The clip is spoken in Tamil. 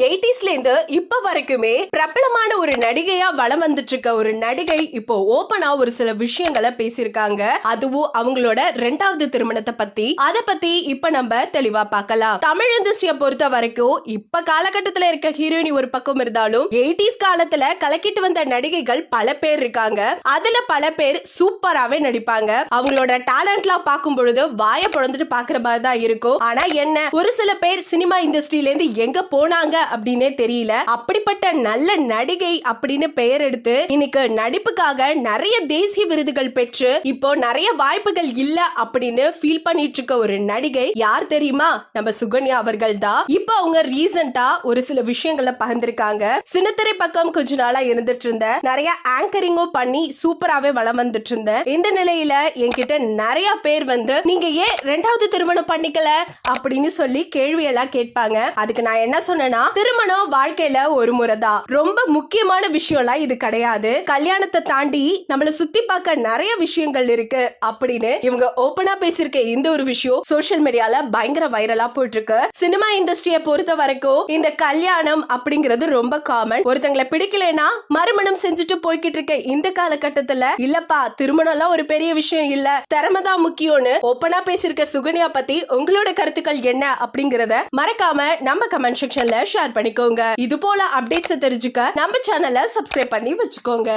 எயிட்டிஸ்ல இருந்து இப்ப வரைக்குமே பிரபலமான ஒரு நடிகையா வளம் வந்துட்டு இருக்க ஒரு நடிகை இப்போ ஓபனா ஒரு சில விஷயங்களை பேசியிருக்காங்க. அதுவும் அவங்களோட ரெண்டாவது திருமணத்தை பத்தி. அத பத்தி இப்ப நம்ம தெளிவா பார்க்கலாம். தமிழ் இண்டஸ்ட்ரியை பொறுத்த வரைக்கும் இப்ப காலகட்டத்துல இருக்க ஹீரோயினி ஒரு பக்கம் இருந்தாலும் எயிட்டிஸ் காலத்துல கலக்கிட்டு வந்த நடிகைகள் பல பேர் இருக்காங்க. அதுல பல பேர் சூப்பராவே நடிப்பாங்க. அவங்களோட டேலண்ட்லாம் பார்க்கும் பொழுது வாய பிறந்துட்டு பாக்குற மாதிரி தான் இருக்கும். ஆனா என்ன ஒரு சில பேர் சினிமா இண்டஸ்ட்ரியில இருந்து எங்க போனாங்க அப்படின்னே தெரியல. அப்படிப்பட்ட நல்ல நடிகை அப்படின்னு பெயர் எடுத்து இன்னைக்கு நடிப்புக்காக நிறைய தேசிய விருதுகள் பெற்று இப்போ நிறைய வாய்ப்புகள் இல்ல அப்படின்னு ஃபீல் பண்ணிட்டு இருக்க ஒரு நடிகை யார் தெரியுமா? நம்ம சுகன்யா அவர்கள் தான். இப்போ அவங்க ரீசெண்டா ஒரு சில விஷயங்களை பகிர்ந்திருக்காங்க. சின்னத்திரை பக்கம் கொஞ்ச நாளா இருந்துட்டு இருந்த நிறைய ஆங்கரிங்கும் பண்ணி சூப்பராவே வளம் வந்துட்டு இருந்தேன் இந்த நிலையில என்கிட்ட நிறைய பேர் வந்து நீங்க ஏன் ரெண்டாவது திருமணம் பண்ணிக்கல? அப்படின்னு சொல்லி கேள்வி எல்லாம் கேட்பாங்க. அதுக்கு நான் என்ன சொன்னேன்னா திருமணம் வாழ்க்கையில ஒரு முறைதான். ரொம்ப முக்கியமான விஷயம்லாம் இது கிடையாது. கல்யாணத்தை தாண்டி நம்மள சுத்தி பார்க்க நிறைய விஷயங்கள் இருக்கு அப்படின்னு இவங்க ஓபனா பேசியிருக்க இந்த ஒரு விஷயம் சோசியல் மீடியால பயங்கர வைரலா போயிட்டு இருக்கு சினிமா இண்டஸ்ட்ரியை பொறுத்த வரைக்கும் இந்த கல்யாணம் அப்படிங்கிறது ரொம்ப காமன் ஒருத்தங்களை பிடிக்கலைன்னா மறுமணம் செஞ்சுட்டு போய்கிட்டு இருக்க இந்த காலகட்டத்துல இல்லப்பா திருமணம் எல்லாம் ஒரு பெரிய விஷயம் இல்ல. திறமை தான் முக்கியம்னு ஓப்பனா பேசியிருக்க சுகன்யா பத்தி உங்களோட கருத்துக்கள் என்ன அப்படிங்கறத மறக்காம நம்ம கமெண்ட் செக்ஷன்ல ஷேர் பண்ணிக்கோங்க. இது போல அப்டேட்ஸ் தெரிஞ்சுக்க நம்ம சேனலை சப்ஸ்கிரைப் பண்ணி வச்சுக்கோங்க.